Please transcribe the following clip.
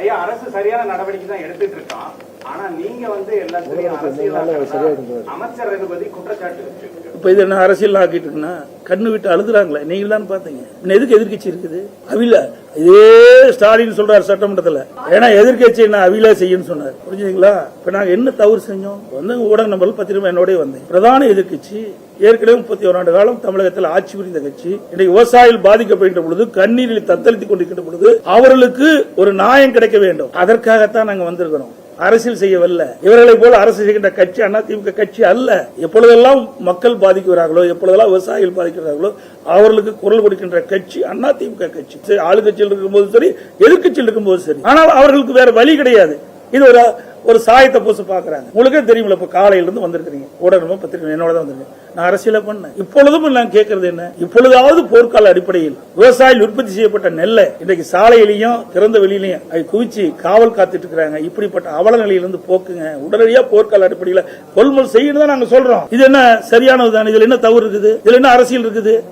ஐயா அரசு சரியான நடவடிக்கை தான் எடுத்துட்டு இருக்கான். ஆனா நீங்க வந்து எல்லாத்தையும் அரசியல் அமைச்சர் ரகுபதி குற்றச்சாட்டு வச்சிருக்கு இப்ப இது என்ன அரசியல் ஆக்கிட்டு இருக்குன்னா கண்ணு விட்டு அழுதுறாங்களே நீங்க தான் பாத்தீங்க இன்னும் எதுக்கு எதிர்க்கட்சி இருக்குது? அவில இதே ஸ்டாலின் சொல்றாரு சட்டமன்றத்துல. ஏன்னா எதிர்க்கட்சி என்ன அவில செய்யுன்னு சொன்னார். புரிஞ்சுங்களா இப்ப நாங்க என்ன தவறு செஞ்சோம்? வந்து ஊடக நம்பர் பத்திரிகை என்னோட வந்தேன். பிரதான எதிர்க்கட்சி ஏற்கனவே முப்பத்தி ஓராண்டு காலம் தமிழகத்தில் ஆட்சி புரிந்த கட்சி. இன்றைக்கு விவசாயிகள் பாதிக்கப்படுகின்ற பொழுது கண்ணீரில் தத்தளித்துக் கொண்டிருக்கின்ற பொழுது அவர்களுக்கு ஒரு நியாயம் கிடைக்க வேண்டும். அதற்காகத்தான் நாங்க வந்திருக்கிறோம். அரசியல் செய்யவல்ல. இவர்களை போல அரசு செய்கின்ற கட்சி அதிமுக கட்சி அல்ல. எப்பொழுதெல்லாம் மக்கள் பாதிக்கிறார்களோ எப்பொழுதெல்லாம் விவசாயிகள் பாதிக்கிறார்களோ அவர்களுக்கு குரல் கொடுக்கின்ற கட்சி அதிமுக கட்சி. சரி, ஆளுங்கட்சியில் இருக்கும்போது சரி எதிர்க்கட்சியில் இருக்கும்போது சரி. ஆனால் அவர்களுக்கு வேற வழி கிடையாது. இது ஒரு ஒரு சாயத்தை பூச பாக்குறாங்க உங்களுக்கே தெரியும்ல இப்ப காலையில இருந்து வந்திருக்கிறீங்க. ஊடகமும் பத்திரிகை என்னோட தான் வந்திருக்கேன். நான் அரசியல பண்ணேன். இப்பொழுதும் நான் கேட்கறது என்ன? இப்பொழுதாவது போர்க்கால அடிப்படையில் விவசாயிகள் உற்பத்தி செய்யப்பட்ட நெல்லை இன்றைக்கு சாலையிலையும் திறந்த வெளியிலையும் அதை குவிச்சு காவல் காத்துட்டு இருக்கிறாங்க. இப்படிப்பட்ட அவல நிலையிலிருந்து போக்குங்க. உடனடியா போர்க்கால அடிப்படையில் கொள்முதல் செய்யணும் தான் நாங்க சொல்றோம். இது என்ன சரியானது இதுல என்ன தவறு இருக்குது? இதுல என்ன அரசியல் இருக்குது?